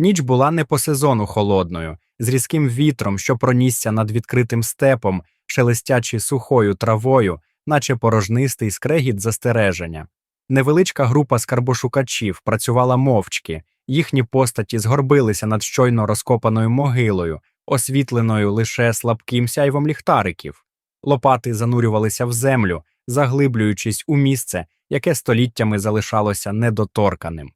Ніч була не по сезону холодною, з різким вітром, що пронісся над відкритим степом, шелестячи сухою травою, наче порожнистий скрегіт застереження. Невеличка група скарбошукачів працювала мовчки, їхні постаті згорбилися над щойно розкопаною могилою, освітленою лише слабким сяйвом ліхтариків. Лопати занурювалися в землю, заглиблюючись у місце, яке століттями залишалося недоторканим.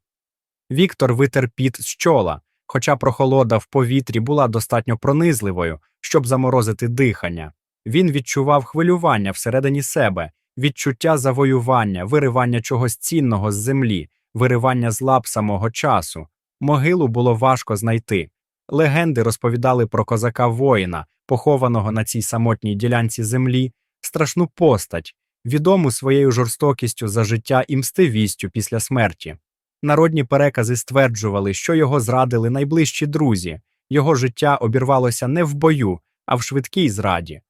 Віктор витер піт з чола, хоча прохолода в повітрі була достатньо пронизливою, щоб заморозити дихання. Він відчував хвилювання всередині себе, відчуття завоювання, виривання чогось цінного з землі, виривання з лап самого часу. Могилу було важко знайти. Легенди розповідали про козака воїна, похованого на цій самотній ділянці землі, страшну постать, відому своєю жорстокістю за життя і мстивістю після смерті. Народні перекази стверджували, що його зрадили найближчі друзі, його життя обірвалося не в бою, а в швидкій зраді.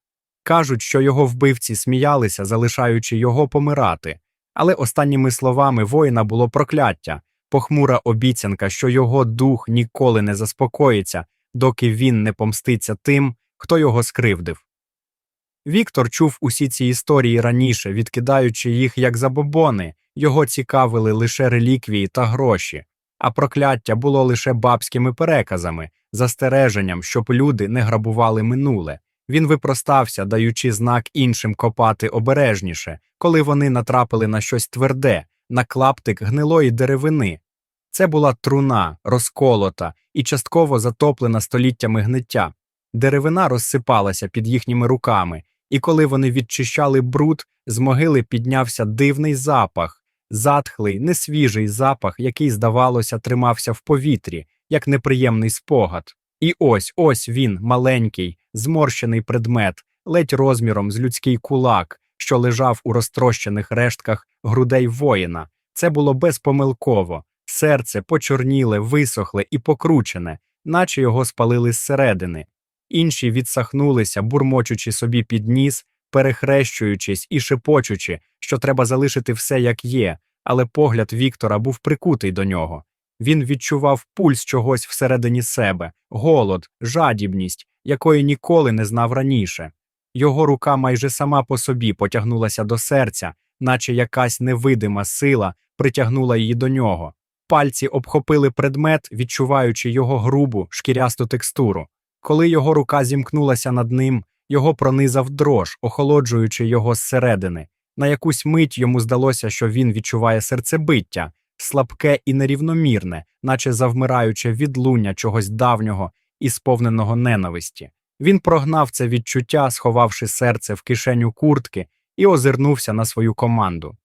Кажуть, що його вбивці сміялися, залишаючи його помирати, але останніми словами воїна було прокляття, похмура обіцянка, що його дух ніколи не заспокоїться, доки він не помститься тим, хто його скривдив. Віктор чув усі ці історії раніше, відкидаючи їх як забобони, його цікавили лише реліквії та гроші, а прокляття було лише бабськими переказами, застереженням, щоб люди не грабували минуле. Він випростався, даючи знак іншим копати обережніше, коли вони натрапили на щось тверде, на клаптик гнилої деревини. Це була труна, розколота і частково затоплена століттями гниття. Деревина розсипалася під їхніми руками, і коли вони відчищали бруд, з могили піднявся дивний запах, затхлий, несвіжий запах, який, здавалося, тримався в повітрі, як неприємний спогад. І ось ось він, маленький, зморщений предмет, ледь розміром з людський кулак, що лежав у розтрощених рештках грудей воїна. Це було безпомилково. Серце почорніле, висохле і покручене, наче його спалили зсередини. Інші відсахнулися, бурмочучи собі під ніс, перехрещуючись і шепочучи, що треба залишити все як є, але погляд Віктора був прикутий до нього. Він відчував пульс чогось всередині себе, голод, жадібність, якої ніколи не знав раніше. Його рука майже сама по собі потягнулася до серця, наче якась невидима сила притягнула її до нього. Пальці обхопили предмет, відчуваючи його грубу, шкірясту текстуру. Коли його рука зімкнулася над ним, його пронизав дрож, охолоджуючи його зсередини. На якусь мить йому здалося, що він відчуває серцебиття, слабке і нерівномірне, наче завмираюче відлуння чогось давнього і сповненого ненависті. Він прогнав це відчуття, сховавши серце в кишеню куртки, і озирнувся на свою команду.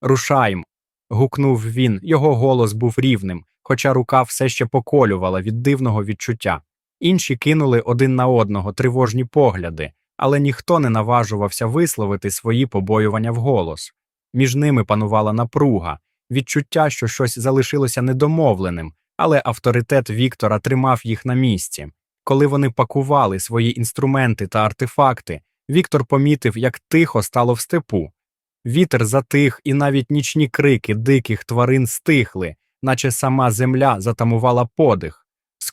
Рушайм. гукнув він, його голос був рівним, хоча рука все ще поколювала від дивного відчуття. Інші кинули один на одного тривожні погляди, але ніхто не наважувався висловити свої побоювання вголос. Між ними панувала напруга, відчуття, що щось залишилося недомовленим, але авторитет Віктора тримав їх на місці. Коли вони пакували свої інструменти та артефакти, Віктор помітив, як тихо стало в степу. Вітер затих, і навіть нічні крики диких тварин стихли, наче сама земля затамувала подих.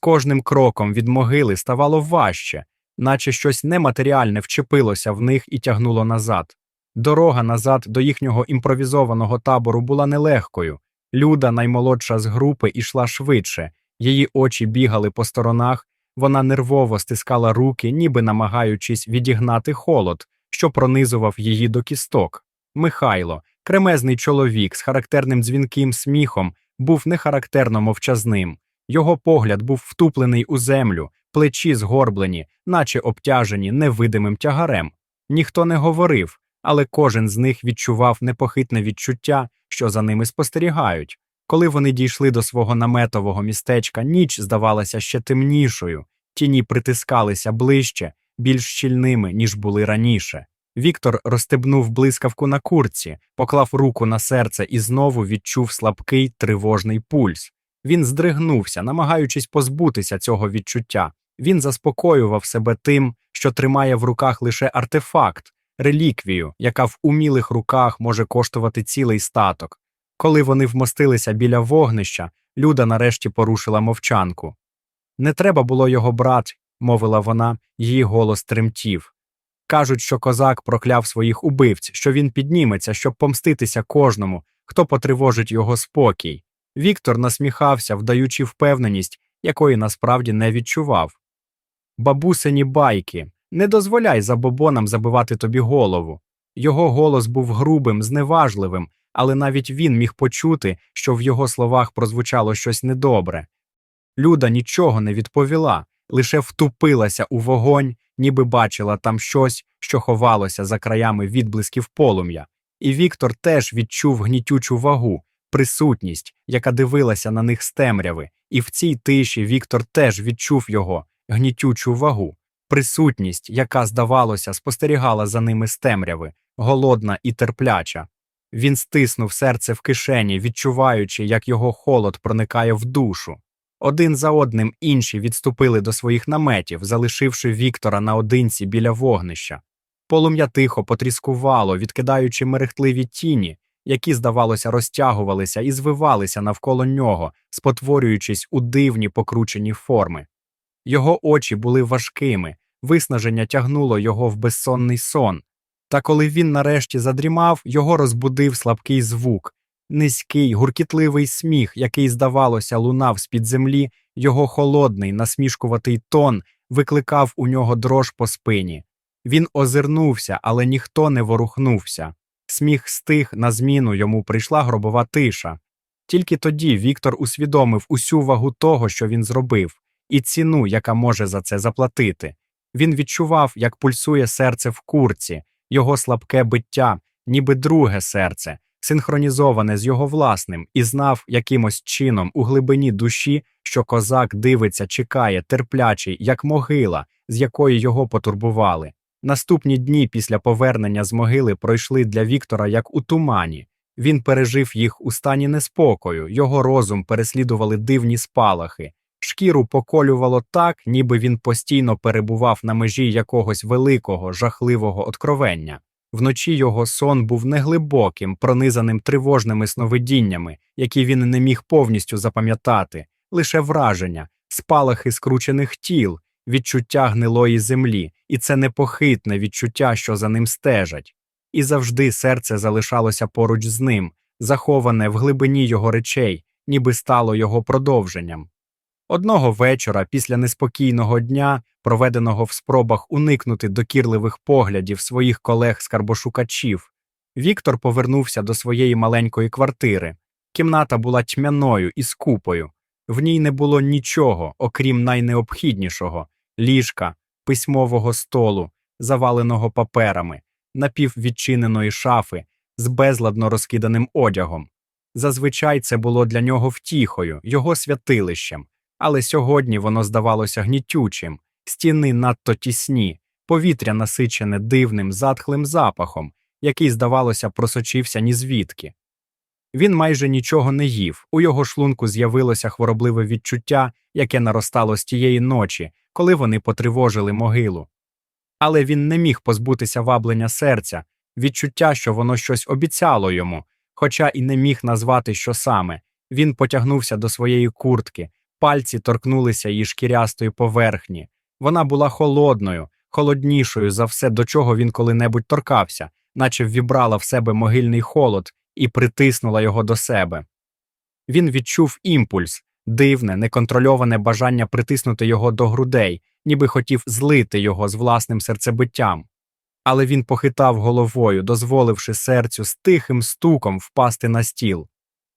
Кожним кроком від могили ставало важче, наче щось нематеріальне вчепилося в них і тягнуло назад. Дорога назад до їхнього імпровізованого табору була нелегкою. Люда, наймолодша з групи, ішла швидше, її очі бігали по сторонах, вона нервово стискала руки, ніби намагаючись відігнати холод, що пронизував її до кісток. Михайло, кремезний чоловік з характерним дзвінким сміхом, був нехарактерно мовчазним. Його погляд був втуплений у землю, плечі згорблені, наче обтяжені невидимим тягарем. Ніхто не говорив, але кожен з них відчував непохитне відчуття, що за ними спостерігають. Коли вони дійшли до свого наметового містечка, ніч здавалася ще темнішою, тіні притискалися ближче, більш щільними, ніж були раніше. Віктор розстебнув блискавку на курці, поклав руку на серце і знову відчув слабкий тривожний пульс. Він здригнувся, намагаючись позбутися цього відчуття. Він заспокоював себе тим, що тримає в руках лише артефакт, реліквію, яка в умілих руках може коштувати цілий статок. Коли вони вмостилися біля вогнища, Люда нарешті порушила мовчанку. Не треба було його брати, мовила вона, її голос тремтів. Кажуть, що козак прокляв своїх убивць, що він підніметься, щоб помститися кожному, хто потривожить його спокій. Віктор насміхався, вдаючи впевненість, якої насправді не відчував. Бабусині байки, не дозволяй забобонам забивати тобі голову. Його голос був грубим, зневажливим, але навіть він міг почути, що в його словах прозвучало щось недобре. Люда нічого не відповіла, лише втупилася у вогонь, ніби бачила там щось, що ховалося за краями відблисків полум'я. І Віктор теж відчув гнітючу вагу, присутність, яка дивилася на них з темряви, і в цій тиші Віктор теж відчув його гнітючу вагу, присутність, яка, здавалося, спостерігала за ними з темряви, голодна і терпляча. Він стиснув серце в кишені, відчуваючи, як його холод проникає в душу. Один за одним інші відступили до своїх наметів, залишивши Віктора наодинці біля вогнища. Полум'я тихо потріскувало, відкидаючи мерехтливі тіні, які, здавалося, розтягувалися і звивалися навколо нього, спотворюючись у дивні покручені форми. Його очі були важкими, виснаження тягнуло його в безсонний сон. Та коли він нарешті задрімав, його розбудив слабкий звук, низький, гуркітливий сміх, який, здавалося, лунав з-під землі, його холодний, насмішкуватий тон викликав у нього дрож по спині. Він озирнувся, але ніхто не ворухнувся. Сміх стих, на зміну йому прийшла гробова тиша. Тільки тоді Віктор усвідомив усю вагу того, що він зробив, і ціну, яка може за це заплатити. Він відчував, як пульсує серце в курці, його слабке биття, ніби друге серце, синхронізоване з його власним, і знав якимось чином у глибині душі, що козак дивиться, чекає, терплячий, як могила, з якої його потурбували. Наступні дні після повернення з могили пройшли для Віктора як у тумані. Він пережив їх у стані неспокою, його розум переслідували дивні спалахи, шкіру поколювало так, ніби він постійно перебував на межі якогось великого, жахливого откровення. Вночі його сон був неглибоким, пронизаним тривожними сновидіннями, які він не міг повністю запам'ятати, лише враження, спалахи скручених тіл, відчуття гнилої землі, і це непохитне відчуття, що за ним стежать. І завжди серце залишалося поруч з ним, заховане в глибині його речей, ніби стало його продовженням. Одного вечора, після неспокійного дня, проведеного в спробах уникнути докірливих поглядів своїх колег-скарбошукачів, Віктор повернувся до своєї маленької квартири. Кімната була тьмяною і скупою. В ній не було нічого, окрім найнеобхіднішого ліжка, письмового столу, заваленого паперами, напіввідчиненої шафи з безладно розкиданим одягом. Зазвичай це було для нього втіхою, його святилищем, але сьогодні воно здавалося гнітючим, стіни надто тісні, повітря насичене дивним затхлим запахом, який, здавалося, просочився нізвідки. Він майже нічого не їв, у його шлунку з'явилося хворобливе відчуття, яке наростало з тієї ночі, коли вони потривожили могилу. Але він не міг позбутися ваблення серця, відчуття, що воно щось обіцяло йому, хоча і не міг назвати, що саме. Він потягнувся до своєї куртки, пальці торкнулися її шкірястої поверхні. Вона була холодною, холоднішою за все, до чого він коли-небудь торкався, наче ввібрала в себе могильний холод і притиснула його до себе. Він відчув імпульс, дивне, неконтрольоване бажання притиснути його до грудей, ніби хотів злити його з власним серцебиттям. Але він похитав головою, дозволивши серцю з тихим стуком впасти на стіл.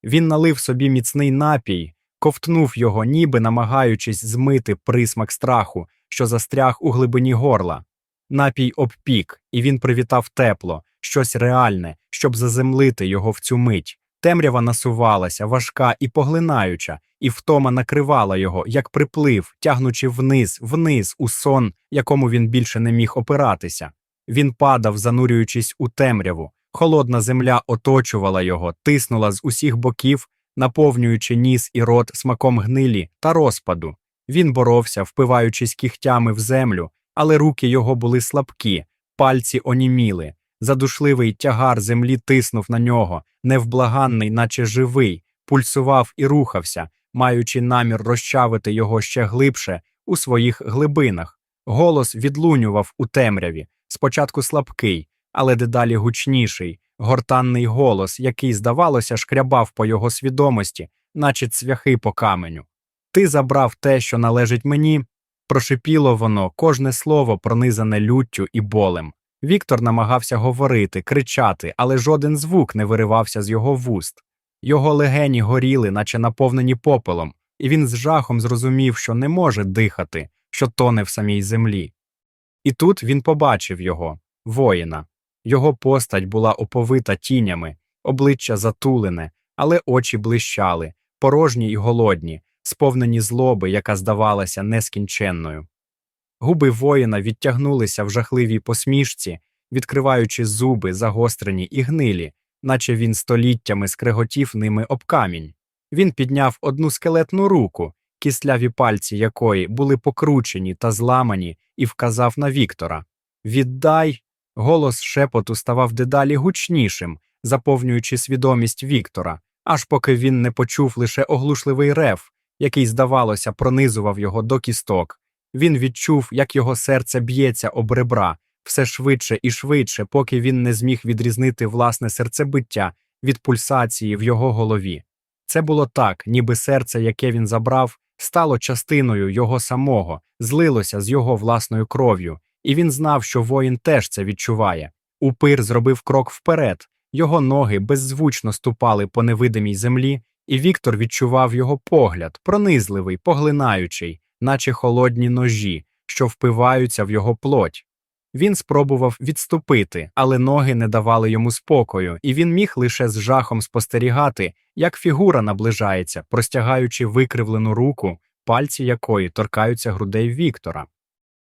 Він налив собі міцний напій, ковтнув його, ніби намагаючись змити присмак страху, що застряг у глибині горла. Напій обпік, і він привітав тепло, щось реальне, щоб заземлити його в цю мить. Темрява насувалася, важка і поглинаюча, і втома накривала його, як приплив, тягнучи вниз, вниз у сон, якому він більше не міг опиратися. Він падав, занурюючись у темряву. Холодна земля оточувала його, тиснула з усіх боків, наповнюючи ніс і рот смаком гнилі та розпаду. Він боровся, впиваючись кігтями в землю, але руки його були слабкі, пальці оніміли. Задушливий тягар землі тиснув на нього, невблаганний, наче живий, пульсував і рухався, маючи намір розчавити його ще глибше у своїх глибинах. Голос відлунював у темряві, спочатку слабкий, але дедалі гучніший, гортанний голос, який, здавалося, шкрябав по його свідомості, наче цвяхи по каменю. Ти забрав те, що належить мені. Прошипіло воно, кожне слово пронизане люттю і болем. Віктор намагався говорити, кричати, але жоден звук не виривався з його вуст. Його легені горіли, наче наповнені попелом, і він з жахом зрозумів, що не може дихати, що тоне в самій землі. І тут він побачив його, воїна. Його постать була оповита тінями, обличчя затулене, але очі блищали, порожні й голодні, сповнені злоби, яка здавалася нескінченною. Губи воїна відтягнулися в жахливій посмішці, відкриваючи зуби, загострені і гнилі, наче він століттями скреготів ними об камінь. Він підняв одну скелетну руку, кисляві пальці якої були покручені та зламані, і вказав на Віктора. Віддай. Голос шепоту ставав дедалі гучнішим, заповнюючи свідомість Віктора, аж поки він не почув лише оглушливий рев, який, здавалося, пронизував його до кісток. Він відчув, як його серце б'ється об ребра, все швидше і швидше, поки він не зміг відрізнити власне серцебиття від пульсації в його голові. Це було так, ніби серце, яке він забрав, стало частиною його самого, злилося з його власною кров'ю, і він знав, що воїн теж це відчуває. Упир зробив крок вперед, його ноги беззвучно ступали по невидимій землі, і Віктор відчував його погляд, пронизливий, поглинаючий, наче холодні ножі, що впиваються в його плоть. Він спробував відступити, але ноги не давали йому спокою, і він міг лише з жахом спостерігати, як фігура наближається, простягаючи викривлену руку, пальці якої торкаються грудей Віктора.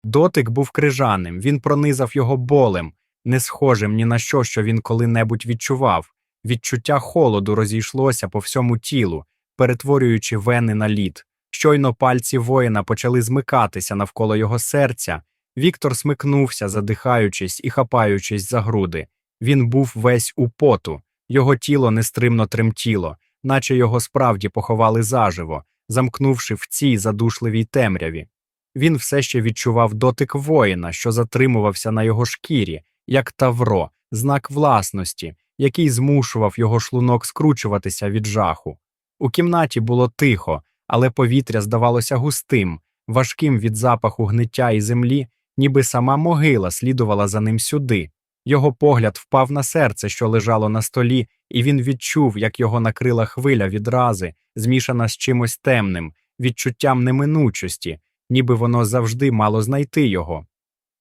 Дотик був крижаним, він пронизав його болем, не схожим ні на що, що він коли-небудь відчував. Відчуття холоду розійшлося по всьому тілу, перетворюючи вени на лід. Щойно пальці воїна почали змикатися навколо його серця. Віктор смикнувся, задихаючись і хапаючись за груди. Він був весь у поту, його тіло нестримно тремтіло, наче його справді поховали заживо, замкнувши в цій задушливій темряві. Він все ще відчував дотик воїна, що затримувався на його шкірі, як тавро, знак власності, який змушував його шлунок скручуватися від жаху. У кімнаті було тихо, але повітря здавалося густим, важким від запаху гниття і землі, ніби сама могила слідувала за ним сюди. Його погляд впав на серце, що лежало на столі, і він відчув, як його накрила хвиля відрази, змішана з чимось темним, відчуттям неминучості, ніби воно завжди мало знайти його.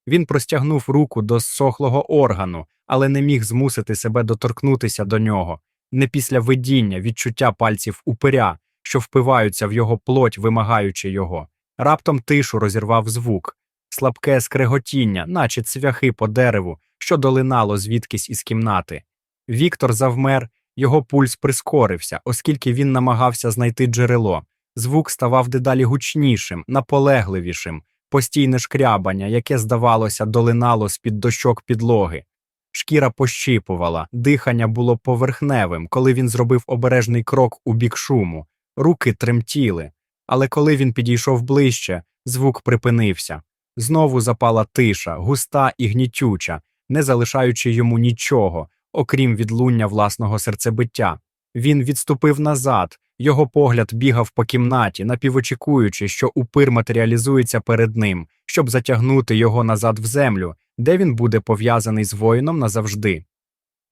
Він простягнув руку до зсохлого органу, але не міг змусити себе доторкнутися до нього, не після видіння відчуття пальців упиря, що впиваються в його плоть, вимагаючи його. Раптом тишу розірвав звук, слабке скреготіння, наче цвяхи по дереву, що долинало звідкись із кімнати. Віктор завмер, його пульс прискорився, оскільки він намагався знайти джерело. Звук ставав дедалі гучнішим, наполегливішим, постійне шкрябання, яке, здавалося, долинало з-під дощок підлоги. Шкіра пощипувала, дихання було поверхневим, коли він зробив обережний крок у бік шуму, руки тремтіли. Але коли він підійшов ближче, звук припинився. Знову запала тиша, густа і гнітюча, не залишаючи йому нічого, окрім відлуння власного серцебиття. Він відступив назад, його погляд бігав по кімнаті, напівочікуючи, що упир матеріалізується перед ним, щоб затягнути його назад в землю, де він буде пов'язаний з воїном назавжди.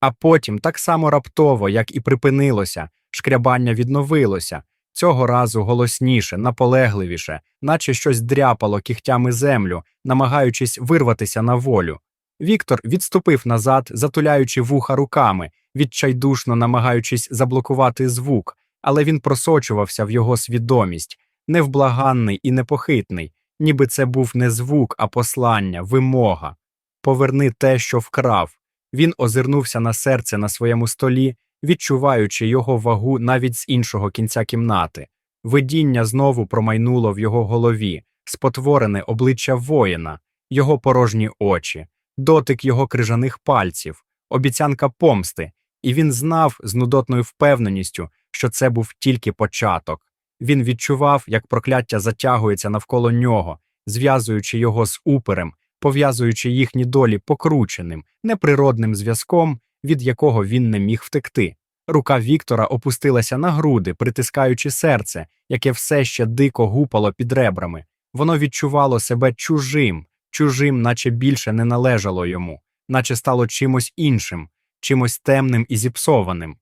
А потім, так само раптово, як і припинилося, шкрябання відновилося, цього разу голосніше, наполегливіше, наче щось дряпало кігтями землю, намагаючись вирватися на волю. Віктор відступив назад, затуляючи вуха руками, відчайдушно намагаючись заблокувати звук, але він просочувався в його свідомість, невблаганний і непохитний, ніби це був не звук, а послання, вимога. Поверни те, що вкрав. Він озирнувся на серце на своєму столі, відчуваючи його вагу навіть з іншого кінця кімнати. Видіння знову промайнуло в його голові, спотворене обличчя воїна, його порожні очі, дотик його крижаних пальців, обіцянка помсти, і він знав з нудотною впевненістю, що це був тільки початок. Він відчував, як прокляття затягується навколо нього, зв'язуючи його з уперем, пов'язуючи їхні долі покрученим, неприродним зв'язком, від якого він не міг втекти. Рука Віктора опустилася на груди, притискаючи серце, яке все ще дико гупало під ребрами. Воно відчувало себе чужим, чужим, наче більше не належало йому, наче стало чимось іншим, чимось темним і зіпсованим.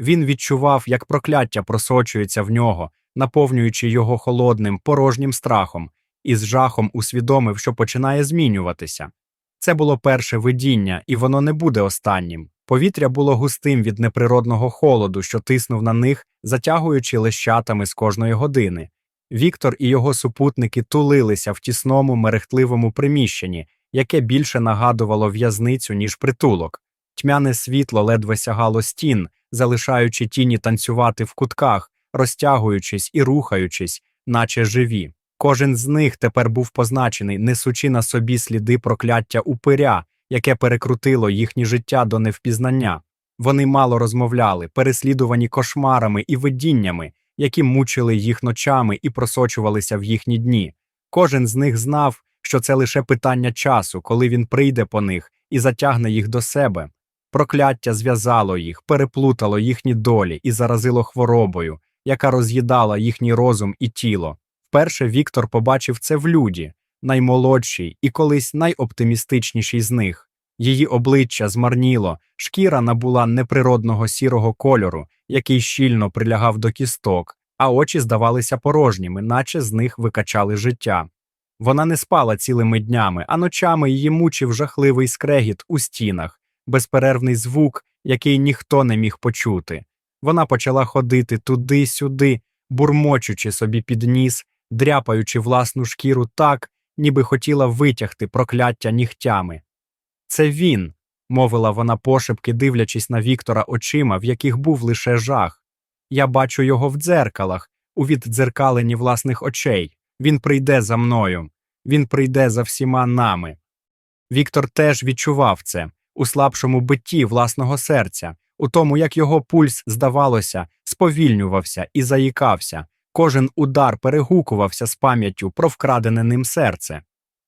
Він відчував, як прокляття просочується в нього, наповнюючи його холодним, порожнім страхом, і з жахом усвідомив, що починає змінюватися. Це було перше видіння, і воно не буде останнім. Повітря було густим від неприродного холоду, що тиснув на них, затягуючи лещатами з кожної години. Віктор і його супутники тулилися в тісному мерехтливому приміщенні, яке більше нагадувало в'язницю, ніж притулок. Тьмяне світло ледве сягало стін, залишаючи тіні танцювати в кутках, розтягуючись і рухаючись, наче живі. Кожен з них тепер був позначений, несучи на собі сліди прокляття упиря, яке перекрутило їхнє життя до невпізнання. Вони мало розмовляли, переслідувані кошмарами і видіннями, які мучили їх ночами і просочувалися в їхні дні. Кожен з них знав, що це лише питання часу, коли він прийде по них і затягне їх до себе. Прокляття зв'язало їх, переплутало їхні долі і заразило хворобою, яка роз'їдала їхній розум і тіло. Вперше Віктор побачив це в люді, наймолодшій і колись найоптимістичнішій з них. Її обличчя змарніло, шкіра набула неприродного сірого кольору, який щільно прилягав до кісток, а очі здавалися порожніми, наче з них викачали життя. Вона не спала цілими днями, а ночами її мучив жахливий скрегіт у стінах, безперервний звук, який ніхто не міг почути. Вона почала ходити туди-сюди, бурмочучи собі під ніс, дряпаючи власну шкіру так, ніби хотіла витягти прокляття нігтями. Це він, мовила вона пошепки, дивлячись на Віктора очима, в яких був лише жах. Я бачу його в дзеркалах, у віддзеркаленні власних очей. Він прийде за мною, він прийде за всіма нами. Віктор теж відчував це у слабшому битті власного серця, у тому, як його пульс, здавалося, сповільнювався і заїкався, кожен удар перегукувався з пам'яттю про вкрадене ним серце.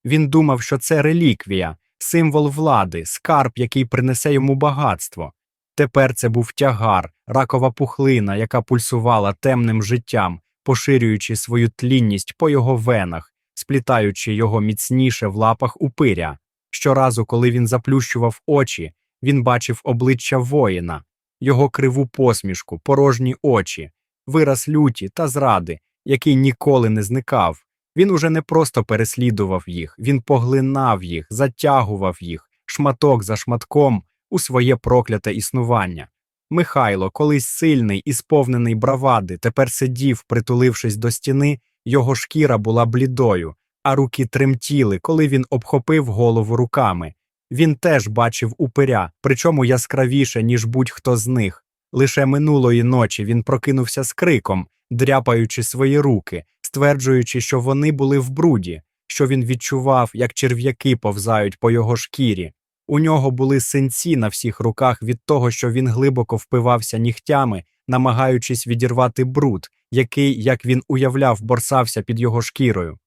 Він думав, що це реліквія, символ влади, скарб, який принесе йому багатство. Тепер це був тягар, ракова пухлина, яка пульсувала темним життям, поширюючи свою тлінність по його венах, сплітаючи його міцніше в лапах упиря. Щоразу, коли він заплющував очі, він бачив обличчя воїна, його криву посмішку, порожні очі, вираз люті та зради, який ніколи не зникав. Він уже не просто переслідував їх, він поглинав їх, затягував їх, шматок за шматком у своє прокляте існування. Михайло, колись сильний і сповнений бравади, тепер сидів, притулившись до стіни, його шкіра була блідою, а руки тремтіли, коли він обхопив голову руками. Він теж бачив упиря, причому яскравіше, ніж будь-хто з них. Лише минулої ночі він прокинувся з криком, дряпаючи свої руки, стверджуючи, що вони були в бруді, що він відчував, як черв'яки повзають по його шкірі. У нього були синці на всіх руках від того, що він глибоко впивався нігтями, намагаючись відірвати бруд, який, як він уявляв, борсався під його шкірою.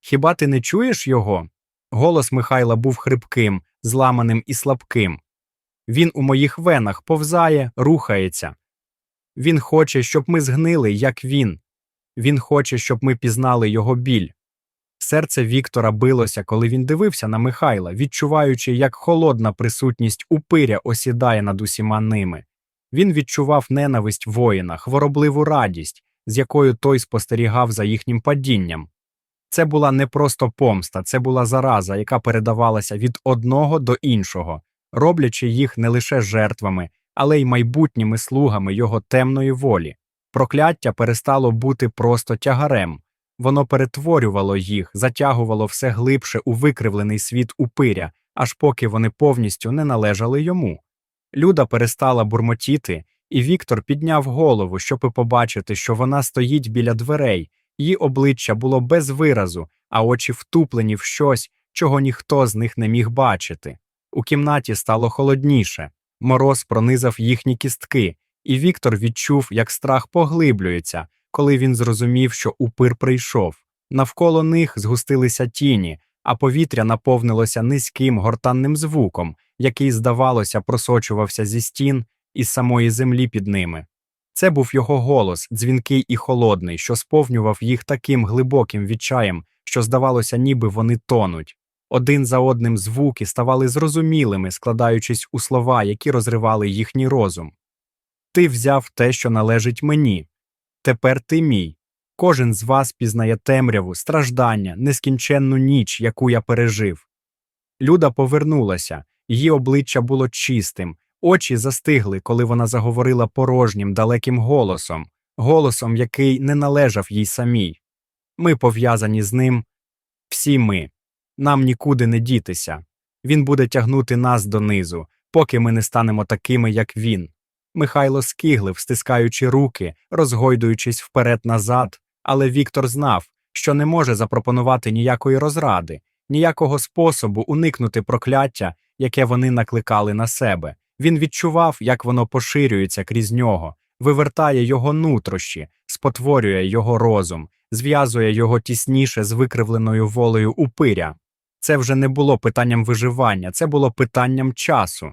Хіба ти не чуєш його? Голос Михайла був хрипким, зламаним і слабким. Він у моїх венах повзає, рухається. Він хоче, щоб ми згнили, як він. Він хоче, щоб ми пізнали його біль. Серце Віктора билося, коли він дивився на Михайла, відчуваючи, як холодна присутність упиря осідає над усіма ними. Він відчував ненависть воїна, хворобливу радість, з якою той спостерігав за їхнім падінням. Це була не просто помста, це була зараза, яка передавалася від одного до іншого, роблячи їх не лише жертвами, але й майбутніми слугами його темної волі. Прокляття перестало бути просто тягарем, воно перетворювало їх, затягувало все глибше у викривлений світ упиря, аж поки вони повністю не належали йому. Люда перестала бурмотіти, і Віктор підняв голову, щоби побачити, що вона стоїть біля дверей, її обличчя було без виразу, а очі втуплені в щось, чого ніхто з них не міг бачити. У кімнаті стало холодніше, мороз пронизав їхні кістки, і Віктор відчув, як страх поглиблюється, коли він зрозумів, що упир прийшов. Навколо них згустилися тіні, а повітря наповнилося низьким гортанним звуком, який, здавалося, просочувався зі стін із самої землі під ними. Це був його голос, дзвінкий і холодний, що сповнював їх таким глибоким відчаєм, що здавалося, ніби вони тонуть. Один за одним звуки ставали зрозумілими, складаючись у слова, які розривали їхній розум. Ти взяв те, що належить мені. Тепер ти мій. Кожен з вас пізнає темряву, страждання, нескінченну ніч, яку я пережив. Люда повернулася, її обличчя було чистим, очі застигли, коли вона заговорила порожнім, далеким голосом, голосом, який не належав їй самій. Ми пов'язані з ним, всі ми. Нам нікуди не дітися. Він буде тягнути нас донизу, поки ми не станемо такими, як він. Михайло скиглив, стискаючи руки, розгойдуючись вперед-назад, але Віктор знав, що не може запропонувати ніякої розради, ніякого способу уникнути прокляття, яке вони накликали на себе. Він відчував, як воно поширюється крізь нього, вивертає його нутрощі, спотворює його розум, зв'язує його тісніше з викривленою волею упиря. Це вже не було питанням виживання, це було питанням часу.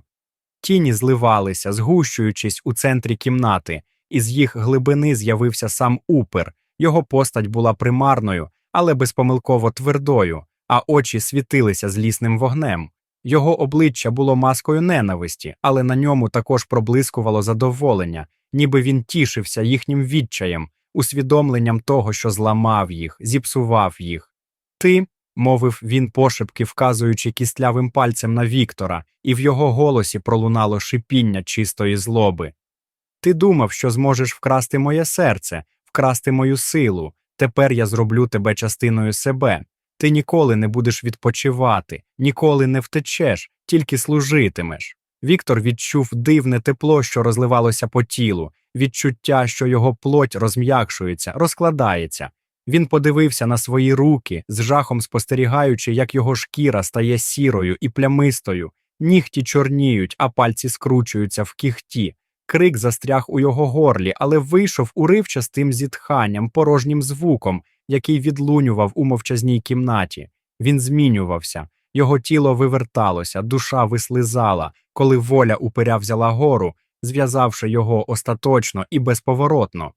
Тіні зливалися, згущуючись у центрі кімнати, і з їх глибини з'явився сам упир. Його постать була примарною, але безпомилково твердою, а очі світилися злісним вогнем. Його обличчя було маскою ненависті, але на ньому також проблискувало задоволення, ніби він тішився їхнім відчаєм, усвідомленням того, що зламав їх, зіпсував їх. Ти, мовив він пошепки, вказуючи кістлявим пальцем на Віктора, і в його голосі пролунало шипіння чистої злоби. Ти думав, що зможеш вкрасти моє серце, вкрасти мою силу. Тепер я зроблю тебе частиною себе. Ти ніколи не будеш відпочивати, ніколи не втечеш, тільки служитимеш. Віктор відчув дивне тепло, що розливалося по тілу, відчуття, що його плоть розм'якшується, розкладається. Він подивився на свої руки, з жахом спостерігаючи, як його шкіра стає сірою і плямистою, нігті чорніють, а пальці скручуються в кіхті. Крик застряг у його горлі, але вийшов уривчастим зітханням, порожнім звуком, який відлунював у мовчазній кімнаті. Він змінювався, його тіло виверталося, душа вислизала, коли воля упиря взяла гору, зв'язавши його остаточно і безповоротно.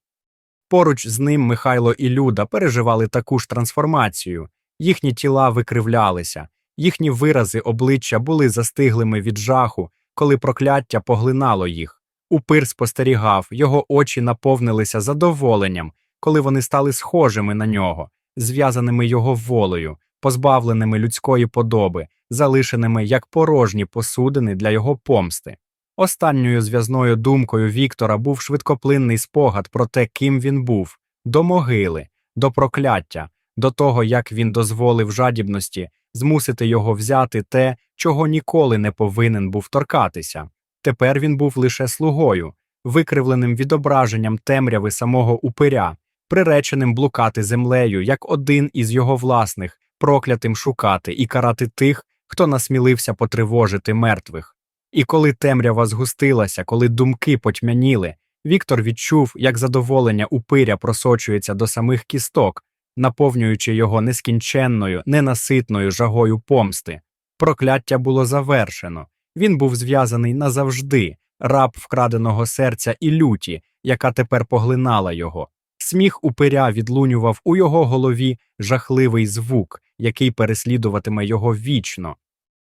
Поруч з ним Михайло і Люда переживали таку ж трансформацію, їхні тіла викривлялися, їхні вирази обличчя були застиглими від жаху, коли прокляття поглинало їх. Упир спостерігав, його очі наповнилися задоволенням, коли вони стали схожими на нього, зв'язаними його волею, позбавленими людської подоби, залишеними як порожні посудини для його помсти. Останньою зв'язною думкою Віктора був швидкоплинний спогад про те, ким він був до могили, до прокляття, до того, як він дозволив жадібності змусити його взяти те, чого ніколи не повинен був торкатися. Тепер він був лише слугою, викривленим відображенням темряви самого упиря, приреченим блукати землею, як один із його власних, проклятим шукати і карати тих, хто насмілився потривожити мертвих. І коли темрява згустилася, коли думки потьмяніли, Віктор відчув, як задоволення упиря просочується до самих кісток, наповнюючи його нескінченною, ненаситною жагою помсти. Прокляття було завершено. Він був зв'язаний назавжди, раб вкраденого серця і люті, яка тепер поглинала його. Сміх упиря відлунював у його голові жахливий звук, який переслідуватиме його вічно.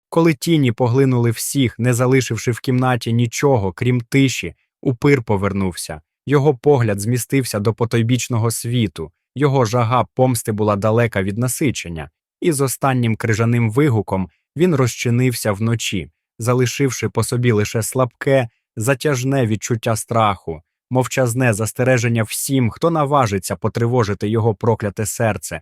Коли тіні поглинули всіх, не залишивши в кімнаті нічого, крім тиші, упир повернувся. Його погляд змістився до потойбічного світу, його жага помсти була далека від насичення, і з останнім крижаним вигуком він розчинився вночі, залишивши по собі лише слабке, затяжне відчуття страху, мовчазне застереження всім, хто наважиться потривожити його прокляте серце.